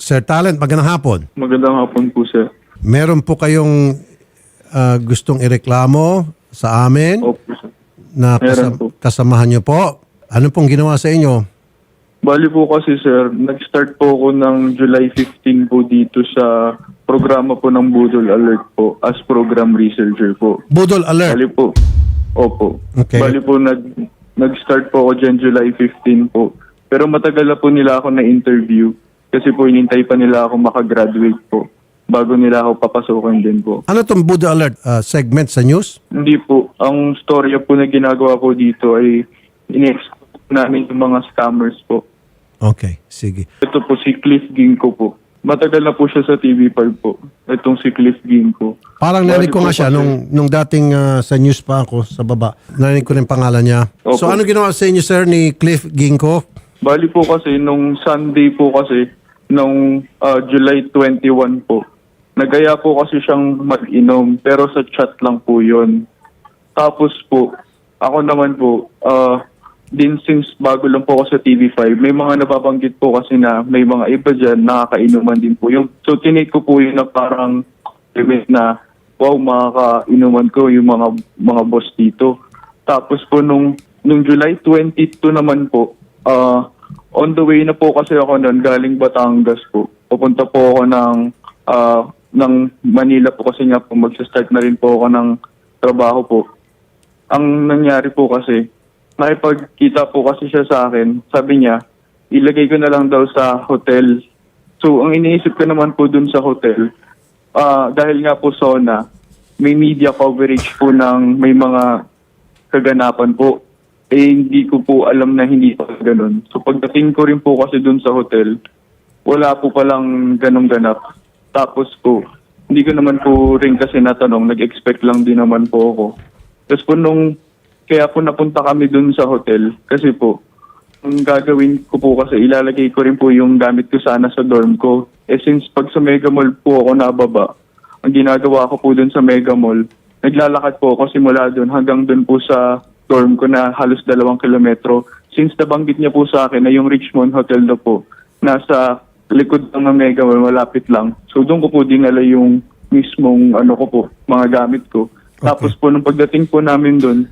Sir Talent, magandang hapon. Magandang hapon po, sir. Meron po kayong ah, gustong ireklamo sa amin Opo, sir. na meron kasam- po. kasamahan niyo po. Ano pong ginawa sa inyo? Bali po kasi, sir, nag-start po ako ng July 15 po dito sa programa po ng Budol Alert po as program researcher po. Budol alert. Bali po. Opo. Okay. Bali po, nag, nag-start po ako dyan July 15 po. Pero matagal na po nila ako na-interview kasi po inintay pa nila ako makagraduate po bago nila ako papasukin din po. Ano tong Budol alert ah, segment sa news? Hindi po. Ang storya po na ginagawa ko dito ay in-expose namin yung mga scammers po. Okay, sige. Ito po si Cliff Ginko po. Matagal na po siya sa TV5 po. Itong si Cliff Ginko. Parang narinig ko nga siya nung, nung dating ah, sa news pa ako sa baba. Narinig ko rin pangalan niya. Opo. So ano ginawa sa inyo sir ni Cliff Ginko? Bali po kasi nung Sunday po kasi nung ah, July 21 po. Nagaya po kasi siyang mag-inom pero sa chat lang po yun. Tapos po, ako naman po, ah, din since bago lang po ako sa TV5, may mga nababanggit po kasi na may mga iba dyan nakakainuman din po. Yung, so tinake ko po yun na parang event na wow, makakainuman ko yung mga mga boss dito. Tapos po nung, nung July 22 naman po, ah, on the way na po kasi ako noon galing Batangas po. Pupunta po ako ng ah, ng Manila po kasi nga po magsa-start na rin po ako ng trabaho po. Ang nangyari po kasi, nakipagkita po kasi siya sa akin. Sabi niya, ilagay ko na lang daw sa hotel. So, ang iniisip ko naman po dun sa hotel, ah, dahil nga po SONA, may media coverage po ng may mga kaganapan po. Eh, hindi ko po alam na hindi pa ganun. So, pagdating ko rin po kasi dun sa hotel, wala po palang ganong ganap. Tapos po, hindi ko naman po rin kasi natanong, nag-expect lang din naman po ako. Tapos po nung, kaya po napunta kami dun sa hotel, kasi po, ang gagawin ko po kasi ilalagay ko rin po yung gamit ko sana sa dorm ko. Eh since pag sa Mega Mall po ako nababa, ang ginagawa ko po dun sa Mega Mall, naglalakad po ako simula dun hanggang dun po sa dorm ko na halos dalawang kilometro. Since nabanggit niya po sa akin na yung Richmond Hotel na po, nasa likod ng Mega Mall, malapit lang. So doon ko po dinala yung mismong ano ko po, mga gamit ko. Tapos po nung pagdating po namin doon,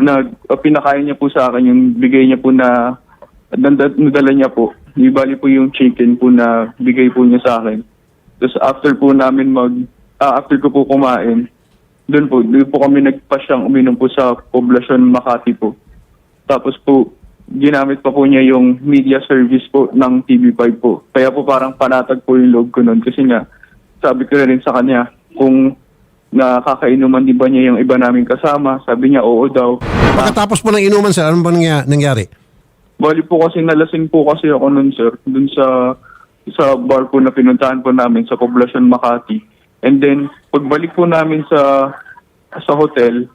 nag uh, pinakain niya po sa akin yung bigay niya po na nadala niya po. Di bali po yung chicken po na bigay po niya sa akin. Tapos after po namin mag ah, after ko po kumain, doon po, doon po kami nagpasyang uminom po sa poblasyon Makati po. Tapos po, ginamit pa po niya yung media service po ng TV5 po. Kaya po parang panatag po yung loob ko noon kasi nga, sabi ko na rin sa kanya, kung nakakainuman din ba niya yung iba naming kasama, sabi niya oo daw. Pagkatapos po ng inuman sir, ano ba nangya- nangyari? Bali po kasi nalasing po kasi ako nun sir, dun sa sa bar po na pinuntahan po namin sa poblasyon Makati. And then, pagbalik po namin sa sa hotel,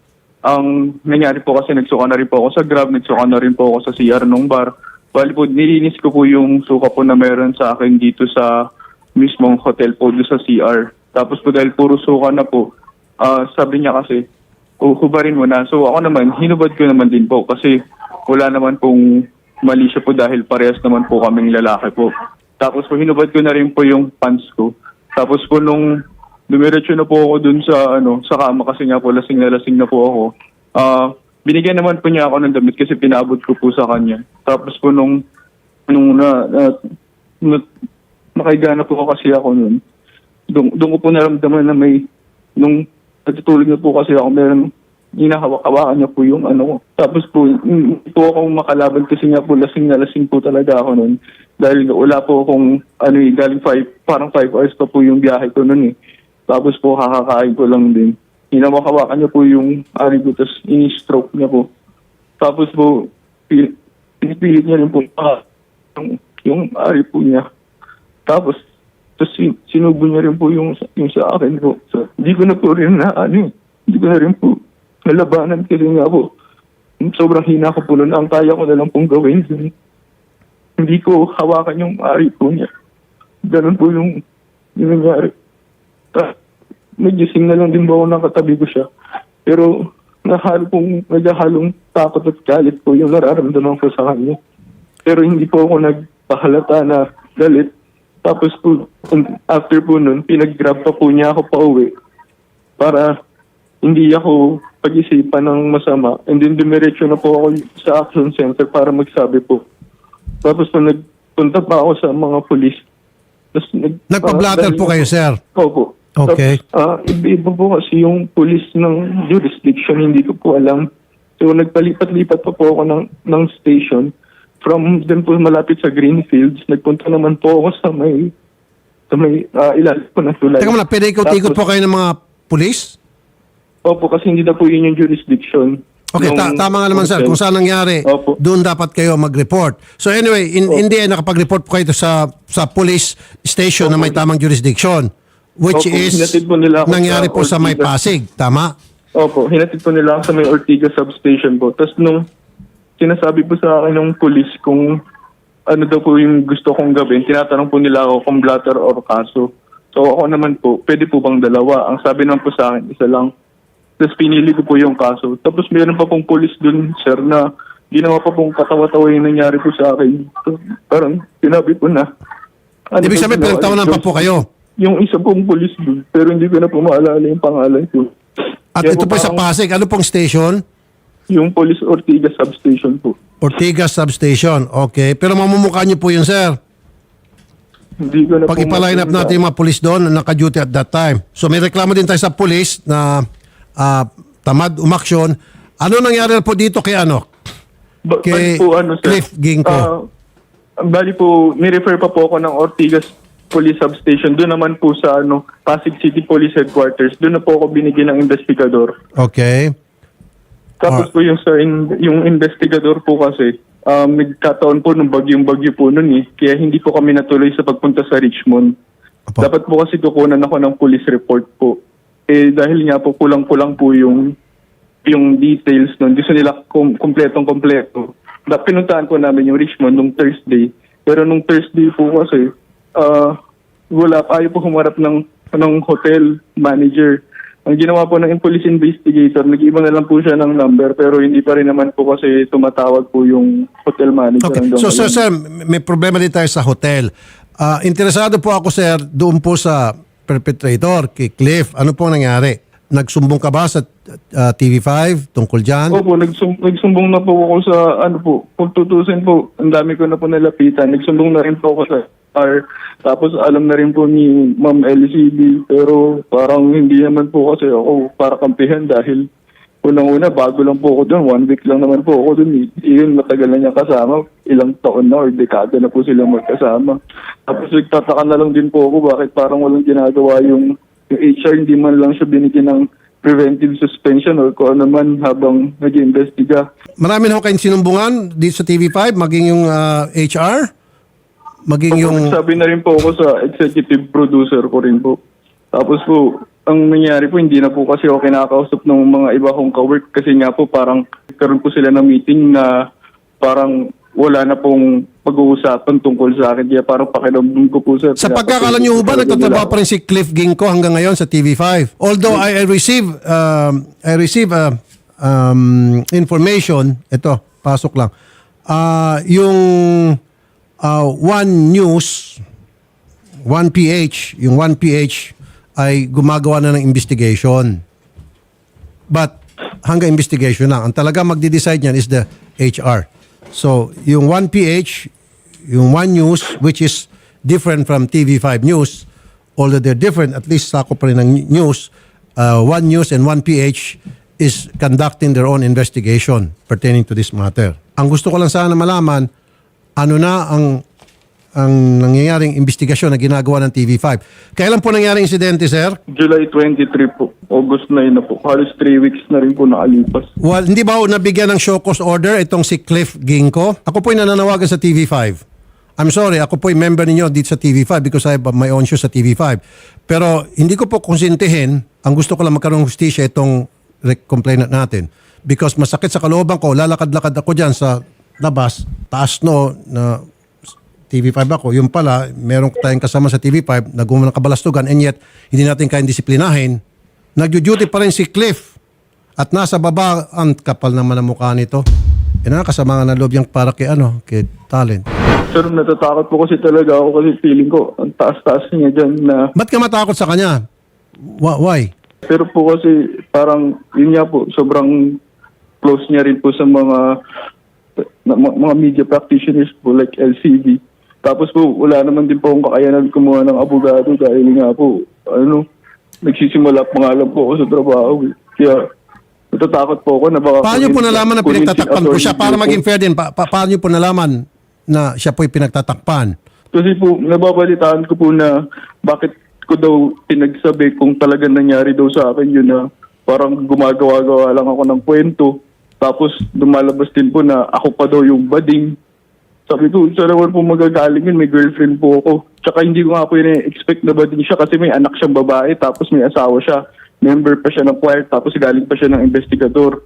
ang nangyari po kasi nagsuka na rin po ako sa Grab, nagsuka na rin po ako sa CR nung bar. Bali po, nilinis ko po yung suka po na meron sa akin dito sa mismong hotel po, doon sa CR. Tapos po dahil puro suka na po, ah, sabi niya kasi, "Oh, hubarin mo na. So ako naman, hinubad ko naman din po kasi wala naman pong mali siya po dahil parehas naman po kaming lalaki po. Tapos po hinubad ko na rin po yung pants ko. Tapos po nung dumiretso na po ako dun sa ano sa kama kasi nga po lasing na lasing na po ako. Ah, binigyan naman po niya ako ng damit kasi pinabot ko po sa kanya. Tapos po nung nung na, na, na nakahiga na po kasi ako nun. Doon, doon ko po naramdaman na may nung natutulog na po kasi ako meron hinahawak-hawakan niya po yung ano. Tapos po, hindi po akong makalaban kasi nga po lasing na lasing po talaga ako nun. Dahil wala po akong, ano eh, galing five, parang five hours pa po yung biyahe ko nun eh. Tapos po, kakakain ko lang din. Hinawak-hawakan niya po yung ari ko, tapos ini-stroke niya po. Tapos po, pi- pinipilit niya rin po ah, yung, yung ari po niya. Tapos, tapos sin- sinubo niya rin po yung, yung sa akin po. So, hindi ko na po rin na, ano eh, hindi ko na rin po nalabanan kasi nga po, sobrang hina ko po nun. Ang kaya ko na lang pong gawin. Hindi ko hawakan yung ari po niya. Ganun po yung, yung nangyari. Ta, na lang din ba ako nakatabi ko siya. Pero nahalo pong, naghahalong takot at galit po yung nararamdaman ko sa kanya. Pero hindi po ako nagpahalata na galit. Tapos po, after po nun, pinag-grab pa po niya ako pa uwi para hindi ako pag-isipan ng masama. And then dumiretso na po ako sa action center para magsabi po. Tapos po nagpunta pa ako sa mga pulis. Tapos nag, Nagpa-blatter ah, po kayo, sir. Opo. Okay. Tapos, ah, iba-iba po kasi yung pulis ng jurisdiction, hindi ko po alam. So, nagpalipat-lipat pa po ako ng, ng station. From din po malapit sa Greenfields, nagpunta naman po ako sa may sa may ah, ilalim po ng tulay. Teka muna, pwede ikot-ikot po kayo ng mga pulis? Opo, kasi hindi na po yun yung jurisdiction. Okay, ta- tama nga naman sir. Kung saan nangyari, Opo. doon dapat kayo mag-report. So anyway, in, in the end, nakapag-report po kayo sa sa police station na may tamang jurisdiction. Which Opo, is hinatid po nila ako nangyari sa po sa may Ortigas. Pasig. Tama? Opo, hinatid po nila ako sa may Ortigas substation po. Tapos nung sinasabi po sa akin ng police kung ano daw po yung gusto kong gawin, tinatanong po nila ako kung blatter or kaso. So ako naman po, pwede po bang dalawa? Ang sabi naman po sa akin, isa lang. Tapos pinili ko po yung kaso. Tapos meron pa pong police dun, sir, na ginawa pa pong katawa-tawa yung nangyari po sa akin. So, parang sinabi ko na. ano Ibig sabihin, ginawa? pinagtawanan pa po kayo. Yung isa pong police dun, pero hindi ko na po maalala yung pangalan ko. At Kaya ito po sa parang- Pasig, ano pong station? Yung Police Ortigas substation po. Ortigas Substation. Okay. Pero mamumukha niyo po yun, sir. Hindi ko na Pag po ipaline up natin yung mga police doon na naka-duty at that time. So may reklamo din tayo sa police na ah, tamad umaksyon. Ano nangyari po dito kay ano? Ba- kay bali po, ano, sir, Cliff Ginko. ah, bali po, nirefer pa po ako ng Ortigas Police Substation. Doon naman po sa ano, Pasig City Police Headquarters. Doon na po ako binigyan ng investigador. Okay. Tapos Ah. po yung, sa in- yung investigador po kasi, um, nagkataon po nung bagyong-bagyo po nun eh. Kaya hindi po kami natuloy sa pagpunta sa Richmond. Apo. Dapat po kasi kukunan ako ng police report po. Eh dahil nga po kulang-kulang po yung yung details nun. Gusto nila kum- kumpletong kompleto. Da, pinuntahan po namin yung Richmond nung Thursday. Pero nung Thursday po kasi, ah wala, ayaw po humarap ng, ng hotel manager. Ang ginawa po ng police investigator, nag-iba na lang po siya ng number pero hindi pa rin naman po kasi tumatawag po yung hotel manager. Okay. So sir, sir, may problema din tayo sa hotel. Ah, interesado po ako sir doon po sa perpetrator kay Cliff. Ano po nangyari? Nagsumbong ka ba sa ah, TV5 tungkol dyan? Opo, nagsum- nagsumbong na po ako sa, ano po, kung tutusin po, ang dami ko na po nalapitan. Nagsumbong na rin po ako sa R. Tapos alam na rin po ni Ma'am LCD, pero parang hindi naman po kasi ako para kampihan dahil unang-una, bago lang po ako doon. One week lang naman po ako doon. Iyon, matagal na niya kasama. Ilang taon na or dekada na po sila magkasama. Tapos nagtataka na lang din po ako bakit parang walang ginagawa yung, yung HR, hindi man lang siya binigyan ng preventive suspension or kung ano man habang nag-iimbestiga. Marami na ho kayong sinumbungan dito sa TV5, maging yung ah, HR, maging yung... Sabi na rin po ako sa executive producer ko rin po. Tapos po, ang nangyari po, hindi na po kasi ako kinakausap ng mga iba kong kawork kasi nga po parang karoon po sila ng meeting na parang wala na pong pag-uusapan tungkol sa akin. Kaya parang pakiramdam ko po sa... Sa pagkakala niyo ba, nagtatrabaho pa rin si Cliff Ginko hanggang ngayon sa TV5? Although I, I receive, um, I receive uh, um, information, ito, pasok lang. Ah, yung ah, One News, 1PH, yung 1PH ay gumagawa na ng investigation. But hanggang investigation lang. Ang talaga magde-decide niyan is the HR. So, yung 1PH, yung One News, which is different from TV5 News, although they're different, at least sako pa rin ng news, uh, One News and 1PH is conducting their own investigation pertaining to this matter. Ang gusto ko lang sana malaman, ano na ang ang nangyayaring investigasyon na ginagawa ng TV5. Kailan po nangyari insidente, sir? July 23 po. August 9 na po. Halos 3 weeks na rin po nakalipas. Well, hindi ba ho nabigyan ng show cause order itong si Cliff Ginko? Ako po'y nananawagan sa TV5. I'm sorry, ako po'y member ninyo dito sa TV5 because I have my own show sa TV5. Pero hindi ko po konsintihin, ang gusto ko lang magkaroon ng justisya itong complainant natin. Because masakit sa kalooban ko, lalakad-lakad ako dyan sa labas, taas no, na TV5 ako, yung pala, meron tayong kasama sa TV5 na gumawa ng kabalastugan and yet, hindi natin kayang disiplinahin. Nagjo-duty pa rin si Cliff at nasa baba, ang kapal naman ang mukha nito. Yan na, kasama nga ng loob yung para kay, ano, kay talent. Sir, natatakot po kasi talaga ako kasi feeling ko ang taas-taas niya dyan na Ba't ka matakot sa kanya? Wh- Why? pero po kasi parang yun nga po sobrang close niya rin po sa mga na- mga media practitioners po like LCV. Tapos po wala naman din po akong kakayanan kumuha ng abogado dahil nga po ano nagsisimula pa nga lang po ako sa trabaho. eh. Kaya natatakot po ako na baka Paano po kunin- nalaman na kunin si pinagtatakpan po siya? attorney Para po. maging fair din, pa- pa- paano po nalaman na siya po'y pinagtatakpan? Kasi po, nababalitaan ko po na bakit ko daw pinagsabi kung talagang nangyari daw sa akin yun na parang gumagawa-gawa lang ako ng kwento. Tapos lumalabas din po na ako pa daw yung bading. Sabi ko, sa naman po magagaling yun, may girlfriend po ako. Tsaka hindi ko nga po yun expect na bading siya kasi may anak siyang babae tapos may asawa siya. Member pa siya ng choir tapos galing pa siya ng investigador.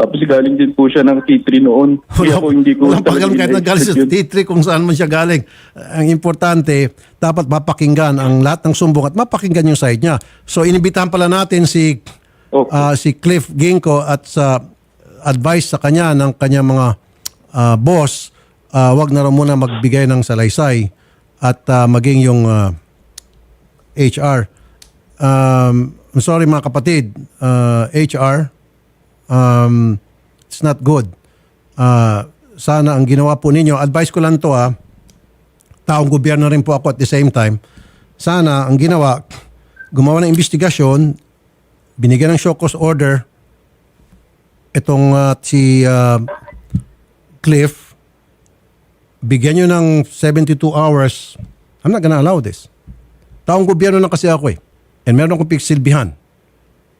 Tapos galing din po siya ng T3 noon. Kaya po hindi ko walang pakialam kahit talaga nagaling sa in-expect yun. T3 kung saan man siya galing. Ang importante, dapat mapakinggan ang lahat ng sumbong at mapakinggan yung side niya. So inibitahan pala natin si Opo. ah, si Cliff Ginko at sa advice sa kanya ng kanyang mga ah, boss, ah, wag na raw muna magbigay ng salaysay at ah, maging yung ah, HR. Um, I'm sorry mga kapatid, ah, HR, um, it's not good. Ah, sana ang ginawa po ninyo, advice ko lang to ah, taong gobyerno rin po ako at the same time, sana ang ginawa, gumawa ng investigasyon, binigyan ng show cause order, itong ah, si ah, Cliff, bigyan nyo ng 72 hours, I'm not gonna allow this. Taong gobyerno na kasi ako eh. And meron akong pigsilbihan.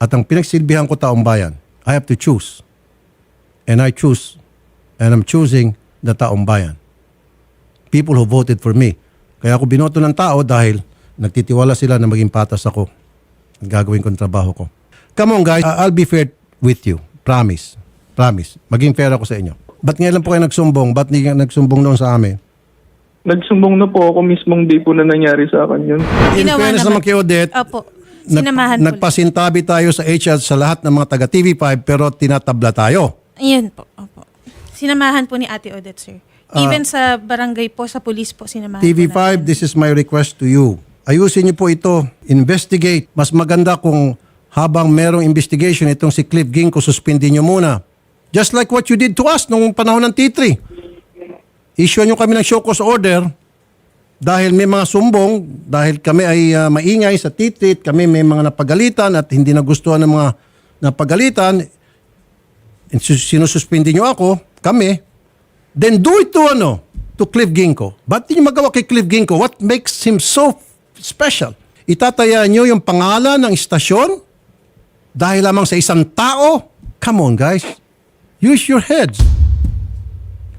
At ang pinagsilbihan ko taong bayan, I have to choose. And I choose, and I'm choosing the taong bayan. People who voted for me. Kaya ako binoto ng tao dahil nagtitiwala sila na maging patas ako. at Gagawin ko ang trabaho ko. Come on guys, I'll be fair with you. Promise. Promise. Maging fair ako sa inyo. Ba't ngayon lang po kayo nagsumbong? Ba't hindi nagsumbong noon sa amin? Nagsumbong na po ako mismong day po na nangyari sa akin yun. In Ginawa fairness naman naman. kay Odette, Opo. nag- Sinamahan po. nagpasintabi tayo sa HR sa lahat ng mga taga TV5 pero tinatabla tayo. Ayun po. Opo. Sinamahan po ni Ate Odette, sir. Even sa barangay po, sa police po, sinamahan po TV5, namin. this is my request to you. Ayusin niyo po ito. Investigate. Mas maganda kung habang merong investigation, itong si Cliff Ginko, suspendin niyo muna. Just like what you did to us nung panahon ng T3. Issue niyo kami ng show cause order dahil may mga sumbong, dahil kami ay ah, maingay sa T3, kami may mga napagalitan at hindi nagustuhan ng mga napagalitan, and sus- sinususpindi niyo ako, kami, then do it to ano, to Cliff Ginko. Ba't di magawa kay Cliff Ginko? What makes him so special? Itataya niyo yung pangalan ng istasyon dahil lamang sa isang tao? Come on guys. Use your heads.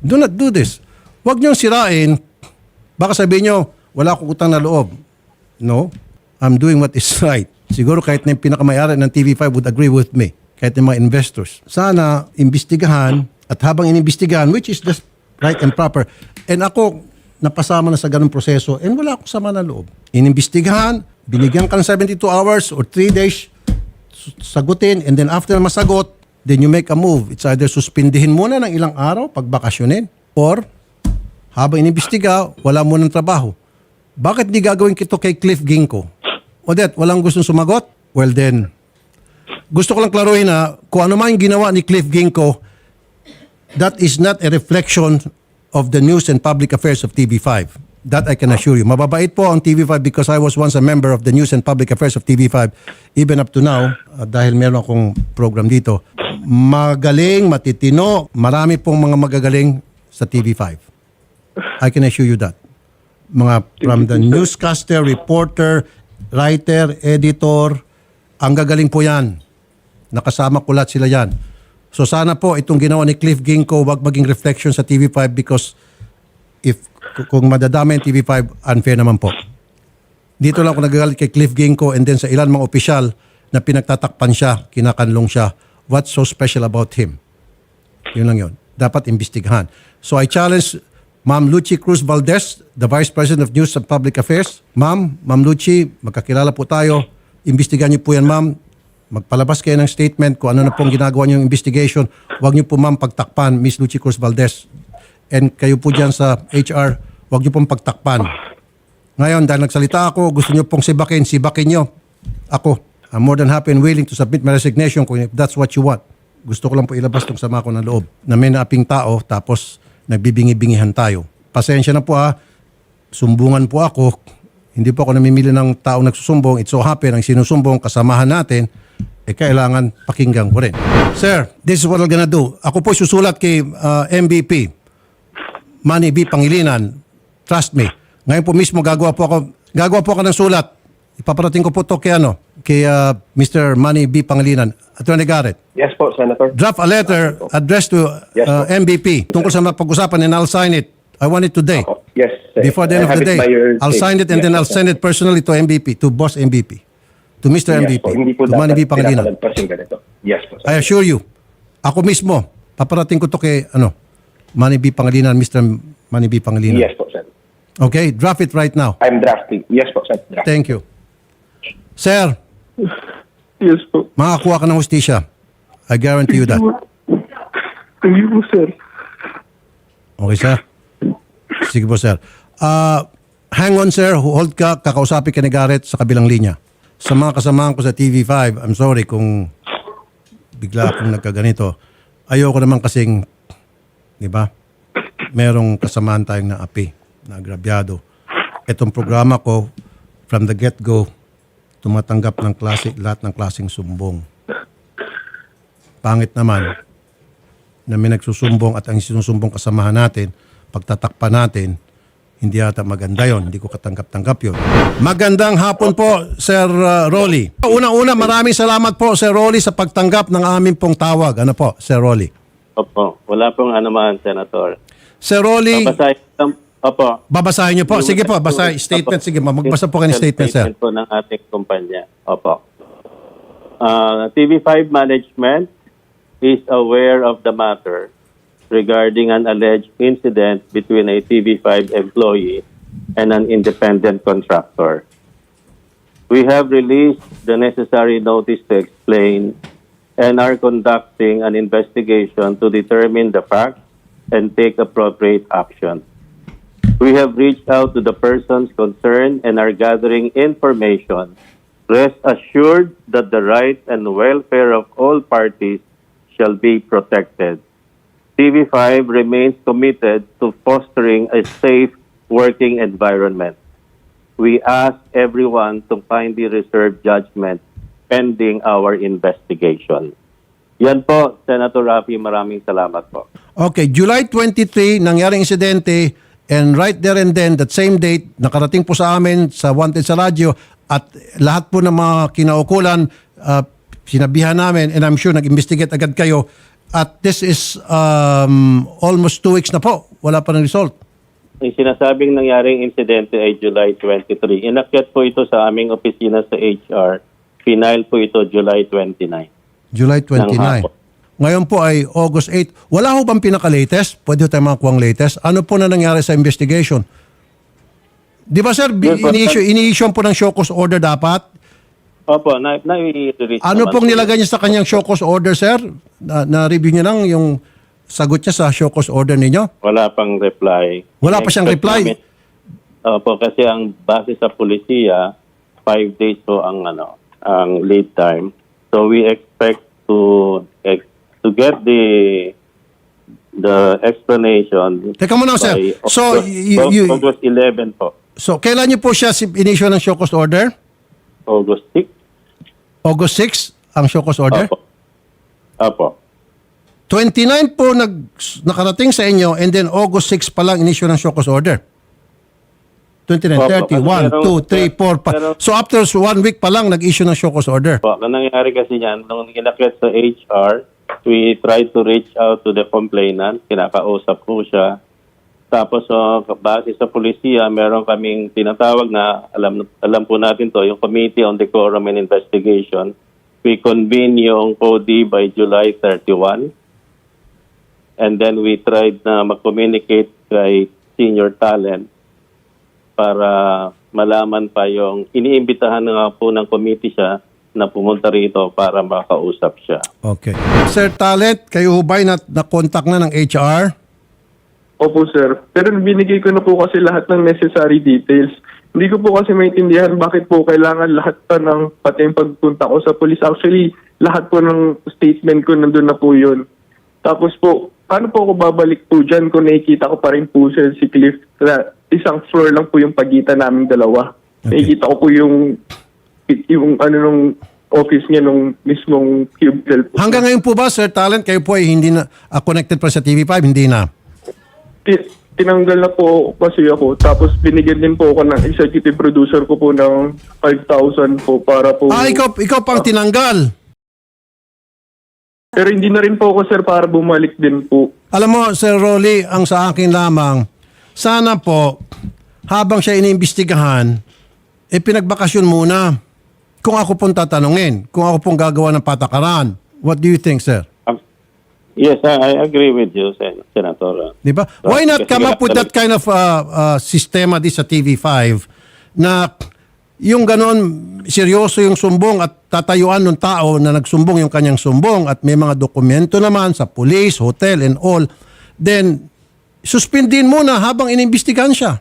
Do not do this. Huwag niyong sirain. Baka sabihin niyo, wala akong utang na loob. No. I'm doing what is right. Siguro kahit na yung pinakamayari ng TV5 would agree with me. Kahit yung mga investors. Sana, imbestigahan at habang inimbestigahan, which is just right and proper. And ako, napasama na sa ganung proseso and wala akong sama na loob. Inimbestigahan, binigyan ka ng 72 hours or 3 days, sagutin and then after masagot, then you make a move. It's either suspindihin muna ng ilang araw pag bakasyonin or habang inimbestiga, wala mo ng trabaho. Bakit di gagawin kito kay Cliff Ginko? Odette, walang gustong sumagot? Well then, gusto ko lang klaruhin na kung ano man ginawa ni Cliff Ginko, that is not a reflection of the news and public affairs of TV5. That I can assure you. Mababait po ang TV5 because I was once a member of the news and public affairs of TV5 even up to now uh, dahil meron akong program dito. Magaling, matitino, marami pong mga magagaling sa TV5. I can assure you that. Mga from the newscaster, reporter, writer, editor, ang gagaling po yan. Nakasama ko lahat sila yan. So sana po itong ginawa ni Cliff Ginko wag maging reflection sa TV5 because if kung madadama yung TV5, unfair naman po. Dito lang ako nagagalit kay Cliff Ginko and then sa ilan mga opisyal na pinagtatakpan siya, kinakanlong siya. What's so special about him? Yun lang yun. Dapat imbestigahan. So I challenge Ma'am Lucy Cruz Valdez, the Vice President of News and Public Affairs. Ma'am, Ma'am Lucy, magkakilala po tayo. Imbestigahan niyo po yan, ma'am. Magpalabas kayo ng statement kung ano na pong ginagawa niyo yung investigation. Huwag niyo po, ma'am, pagtakpan, Miss Lucy Cruz Valdez. And kayo po dyan sa HR, Huwag niyo pong pagtakpan. Ngayon, dahil nagsalita ako, gusto niyo pong sibakin, sibakin niyo. Ako, I'm more than happy and willing to submit my resignation kung if that's what you want. Gusto ko lang po ilabas tong sama ko ng loob na may naaping tao tapos nagbibingi-bingihan tayo. Pasensya na po ha. Sumbungan po ako. Hindi po ako namimili ng taong nagsusumbong. It so happen ang sinusumbong kasamahan natin eh kailangan pakinggan ko rin. Sir, this is what I'm gonna do. Ako po susulat kay uh, MVP. Manny B. Pangilinan. Trust me. Ngayon po mismo gagawa po ako gagawa po ako ng sulat. Ipaparating ko po to kay ano, kay uh, Mr. Manny B. Pangilinan. Attorney Garrett. Yes po, Senator. Draft a letter addressed to Yes, uh, po. MVP tungkol sa mapag-usapan and I'll sign it. I want it today. Opo. Yes. sir. Before the end I of have the day, it by your I'll sign it and Yes then I'll sir. send it personally to MVP, to Boss MVP, to Mr. Yes MVP, po, hindi po to Manny B. Pangilinan. pinakalagpas yung ganito. Yes po, sir. I assure you, ako mismo, paparating ko to kay, ano, Manny B. Pangilinan, Mr. Manny B. Pangilinan. Yes po, sir. Okay, draft it right now. I'm drafting. Yes po, sir. Drafting. Thank you. Sir, Yes po. makakuha ka ng hustisya. I guarantee you that. Thank you po, sir. Okay, sir? Sige po, sir. Ah, hang on, sir. Hold ka. Kakausapin ka ni Garrett sa kabilang linya. Sa mga kasamahan ko sa TV5, I'm sorry kung bigla akong nagkaganito. Ayoko naman kasing, di ba, merong kasamaan tayong naapi, na agrabyado. Itong programa ko, from the get-go, tumatanggap ng klase, lahat ng klaseng sumbong. Pangit naman, na may nagsusumbong at ang sinusumbong kasamahan natin, pagtatakpan natin, hindi ata maganda yon. Hindi ko katanggap-tanggap yon. Magandang hapon po, Sir uh, Rolly. Una-una, maraming salamat po, Sir Rolly, sa pagtanggap ng aming pong tawag. Ano po, Sir Rolly? Opo, wala pong anuman, Senator. Sir Rolly, Babasahin opo. babasahin niyo po. Sige po, basa statement. Sige, magbasa po kayo ng statement, sir. Statement po ng ating kumpanya. Opo. Uh, TV5 management is aware of the matter regarding an alleged incident between a TV5 employee and an independent contractor. We have released the necessary notice to explain and are conducting an investigation to determine the facts and take appropriate action. We have reached out to the persons concerned and are gathering information. Rest assured that the rights and welfare of all parties shall be protected. TV5 remains committed to fostering a safe working environment. We ask everyone to kindly reserve judgment pending our investigation. Yan po, Senator Rafi, maraming salamat po. Okay, July 23, nangyaring insidente and right there and then, that same date, nakarating po sa amin sa Wanted sa radyo at lahat po ng mga kinaukulan, uh, sinabihan namin and I'm sure nag-investigate agad kayo at this is um, almost two weeks na po. Wala pa ng result. Yung sinasabing nangyaring insidente ay July 23. Inakyat po ito sa aming opisina sa HR. Final po ito July 29. July 29. hapon. Ngayon po ay August 8. Wala ho bang pinaka-latest? Pwede ho tayo makakuha ang latest. Ano po na nangyari sa investigation? Di ba sir, Yes, ini-issue, ini-issue po ng show cause order dapat? Opo, na, na-release Ano pong po. nilagay niya sa kanyang show cause order, sir? Na, na-review niya lang yung sagot niya sa show cause order ninyo? Wala pang reply. Wala pa siyang reply? namin- Opo, kasi ang base sa pulisiya, five days po ang ano ang lead time. So we expect to ex- to get the the explanation Teka muna, sir. So, August, you- you- August 11 po. So, kailan niyo po siya si- in-issue ng show cause order? August 6. August 6 ang show cause order? Opo. Opo. 29 po nag, nakarating sa inyo and then August 6 pa lang in-issue ng show cause order. 29, Opo, 30, 1, pero- 2, 3, 4, pa. pero- So after one week pa lang nag-issue ng show cause order. Po, ang nangyari kasi niyan, nung inakyat sa HR, we tried to reach out to the complainant, kinakausap po siya. Tapos, uh, base sa polisiya, meron kaming tinatawag na, alam, alam po natin to, yung Committee on Decorum and Investigation. We convene yung CODI by July 31. And then we tried na mag-communicate kay senior talent para malaman pa yung iniimbitahan nga po ng committee siya na pumunta rito para makausap siya. Okay. Sir Talent, kayo ho ba'y na, na-contact na ng HR? Opo, sir. Pero binigay ko na po kasi lahat ng necessary details. Hindi ko po kasi maintindihan bakit po kailangan lahat pa ng, pati yung pagpunta ko sa police. Actually, lahat po ng statement ko nandun na po yun. Tapos po, paano po ako babalik po dyan kung nakikita ko pa rin po siya si Cliff na isang floor lang po yung pagitan naming dalawa. Nakikita ko po yung, yung ano nung office niya nung mismong cubicle po. Hanggang ngayon po ba, Sir Talent, kayo po ay hindi na ah, connected pa sa TV5? Hindi na. Ti- tinanggal na po kasi ako. Tapos binigyan din po ako ng executive producer ko po ng 5,000 po para po... Ah, ikaw, ikaw pang tinanggal. Pero hindi na rin po ako, sir, para bumalik din po. Alam mo, Sir Rolly, ang sa akin lamang, sana po, habang siya iniimbestigahan, eh pinagbakasyon muna. Kung ako pong tatanungin, kung ako pong gagawa ng patakaran, what do you think, sir? Um, yes, I, I agree with you, Sen- Senator. Di ba? Why not Kasi come up with that kind of uh, uh, sistema di sa TV5 na yung ganon, seryoso yung sumbong at tatayuan ng tao na nagsumbong yung kanyang sumbong at may mga dokumento naman sa police, hotel and all, then suspendin muna habang inimbestigahan siya.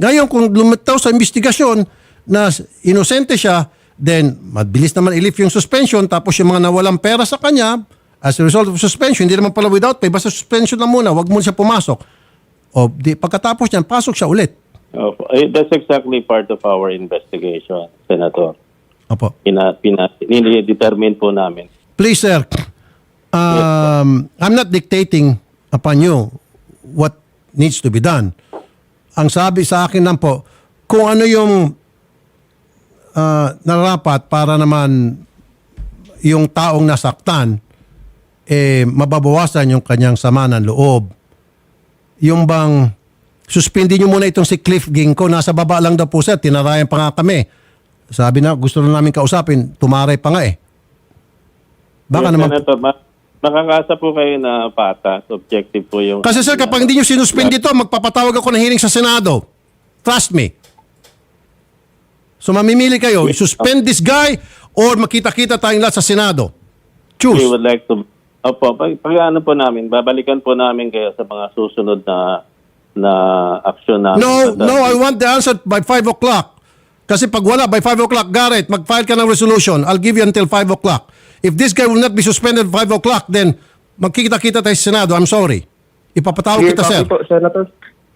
Ngayon, kung lumitaw sa investigasyon na inosente siya, then mabilis naman ilif yung suspension tapos yung mga nawalang pera sa kanya as a result of suspension, hindi naman pala without pay, basta suspension lang muna, wag mo siya pumasok. O di, pagkatapos niyan, pasok siya ulit. Opo. Eh, that's exactly part of our investigation, Senator. Opo. Pina, pina, determine po namin. Please, sir, um, I'm not dictating upon you what needs to be done. Ang sabi sa akin lang po, kung ano yung uh, narapat para naman yung taong nasaktan, eh, mababawasan yung kanyang sama ng loob. Yung bang, suspindi nyo muna itong si Cliff Ginko, nasa baba lang daw po sir, tinarayan pa nga kami. Sabi na, gusto na namin kausapin, tumaray pa nga eh. Baka Yes, naman, Senator, ma- nakakasa po kayo na patas. Objective po yung... kasi sir, kapag hindi nyo sinuspend ito, magpapatawag ako ng hearing sa Senado. Trust me. So mamimili kayo, suspend this guy or makita-kita tayong lahat sa Senado. We Choose. would like to... Opo, pag, pag ano po namin, babalikan po namin kayo sa mga susunod na na action namin. No, no, I want the answer by 5 o'clock. Kasi pag wala, by 5 o'clock, Garrett, mag-file ka ng resolution. I'll give you until 5 o'clock. If this guy will not be suspended 5 o'clock, then magkikita-kita tayo sa Senado. I'm sorry. Ipapatawag Clear kita, sir. po, Senator.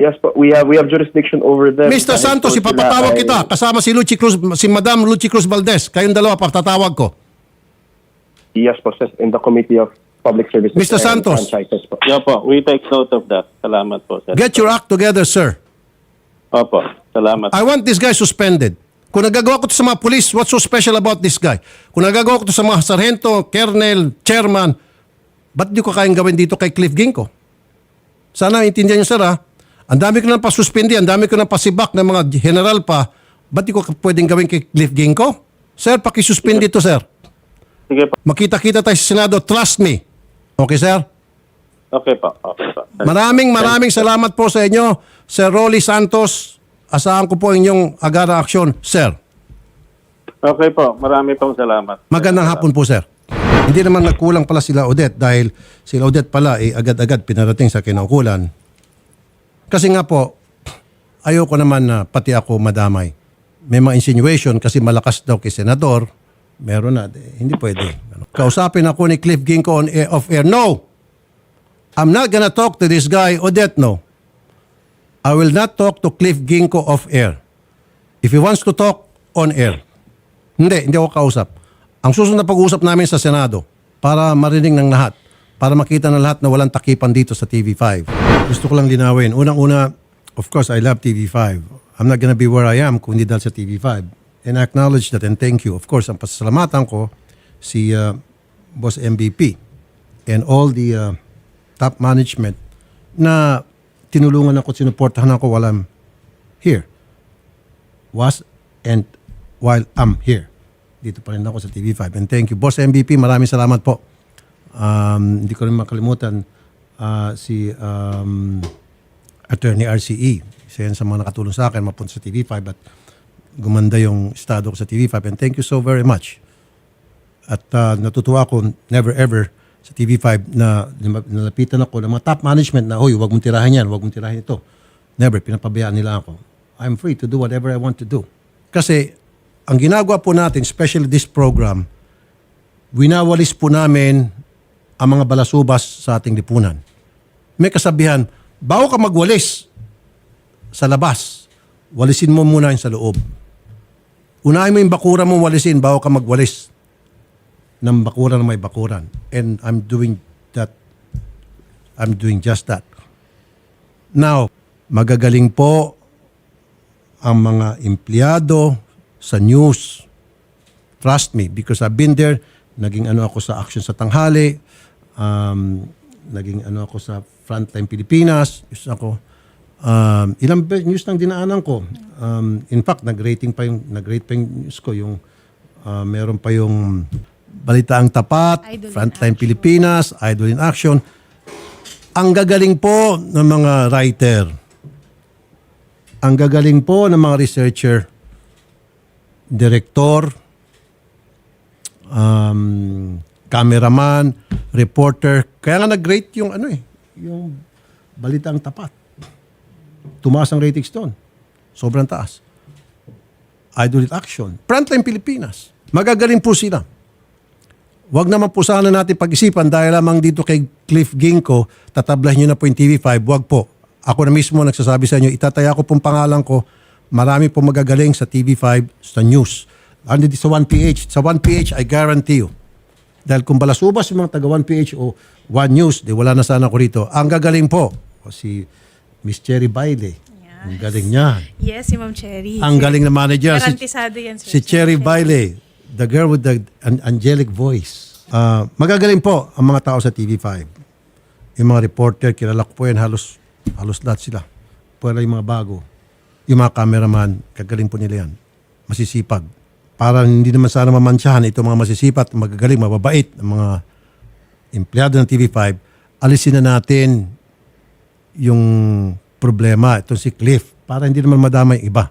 Yes po, we have we have jurisdiction over them. Mr. Dahil Santos, po sila ipapatawag ay- kita. Kasama si Lucy Cruz, si Madam Lucy Cruz Valdez. Kayong dalawa, patatawag ko. Yes po, sir, in the Committee of Public Services Mr. and Santos. Franchises po. Yeah po, we take note of that. Salamat po, sir. Get your act together, sir. Opo, salamat. I want this guy suspended. Kung nagagawa ko to sa mga police, what's so special about this guy? Kung nagagawa ko to sa mga sarhento, colonel, chairman, ba't di ko kayang gawin dito kay Cliff Ginko? Sana intindihan niyo, sir, ha? Ang dami ko nang pasuspindi, ang dami ko nang pasibak ng mga general pa, ba't di ko pwedeng gawin kay Cliff Ginko? Sir, pakisuspindi to, sir. Sige po. Makita-kita tayo sa Senado, trust me. Okay, sir? Okay po. Okay po. Maraming maraming salamat po sa inyo, Sir Rolly Santos. Asahan ko po inyong agarang aksyon, sir. Okay po. Marami pong salamat. Magandang hapon po, sir. Hindi naman nagkulang pala sila Odette dahil sila Odette pala eh, agad-agad pinarating sa kinaukulan. Kasi nga po, ayoko naman na pati ako madamay. May mga insinuation kasi malakas daw kay Senador. Meron na. Eh, hindi pwede. Kausapin ako ni Cliff Ginko on air, off air. No! I'm not gonna talk to this guy, Odette, no. I will not talk to Cliff Ginko off air. If he wants to talk, on air. Hindi, hindi ako kausap. Ang susunod na pag-uusap namin sa Senado para marinig ng lahat, para makita ng lahat na walang takipan dito sa TV5. Gusto ko lang linawin. Unang-una, of course, I love TV5. I'm not gonna be where I am kung hindi dahil sa TV5. And I acknowledge that and thank you. Of course, ang pasasalamatan ko si uh, Boss MVP and all the uh, top management na tinulungan ako, sinuportahan ako while I'm here was and while I'm here. Dito pa rin ako sa TV5. And thank you. Boss MVP, maraming salamat po. Um, hindi ko rin makalimutan ah, si um, Attorney RCE. Isa yan sa mga nakatulong sa akin mapunta sa TV5 at gumanda yung estado ko sa TV5. And thank you so very much. At ah, natutuwa ako, never ever sa TV5 na nalapitan ako ng mga top management na, hoy, wag mong tirahan yan, wag mong tirahan ito. Never, pinapabayaan nila ako. I'm free to do whatever I want to do. Kasi, ang ginagawa po natin, especially this program, winawalis po namin ang mga balasubas sa ating lipunan. May kasabihan, bago ka magwalis sa labas, walisin mo muna yung sa loob. Unahin mo yung bakura mo walisin bago ka magwalis ng bakura na may bakuran. And I'm doing that. I'm doing just that. Now, magagaling po ang mga empleyado sa news. Trust me, because I've been there. Naging ano ako sa action sa tanghali. Um, naging ano ako sa Frontline Pilipinas. News ako. Um, ilang be- news nang dinaanan ko. Um, in fact, nag-rating pa yung, nag-rate pa yung news ko. Yung, uh, meron pa yung Balitaang Tapat, Idol in Frontline Action. Pilipinas, Idol in Action. Ang gagaling po ng mga writer. Ang gagaling po ng mga researcher, director, um, cameraman, reporter. Kaya nga nag-rate yung ano eh, yung Balitaang Tapat. Tumaas ang ratings doon. Sobrang taas. Idol in Action. Frontline Pilipinas. Magagaling po sila. Huwag naman po sana natin pag-isipan dahil lamang dito kay Cliff Ginko, tatablahin nyo na po yung TV5. Huwag po. Ako na mismo nagsasabi sa inyo, itataya ko pong pangalan ko, marami po magagaling sa TV5, sa news. Ano sa 1PH? Sa 1PH, I guarantee you. Dahil kung balasubas yung mga taga 1PH o 1 News, di wala na sana ako rito. Ang gagaling po, si Miss Cherry Baile. Ang galing niya. Yes, si Ma'am Cherry. Ang galing na manager. Si- Garantisado yan, sir. Si Cherry Baile, the girl with the an- angelic voice. Ah, magagaling po ang mga tao sa TV5. Yung mga reporter, kilala ko po yan, halos, halos lahat sila. Pwede yung mga bago. Yung mga cameraman, kagaling po nila yan. Masisipag. Para hindi naman sana mamansyahan itong mga masisipat, magagaling, mababait, ang mga empleyado ng TV5, alisin na natin yung problema, itong si Cliff, para hindi naman madama yung iba.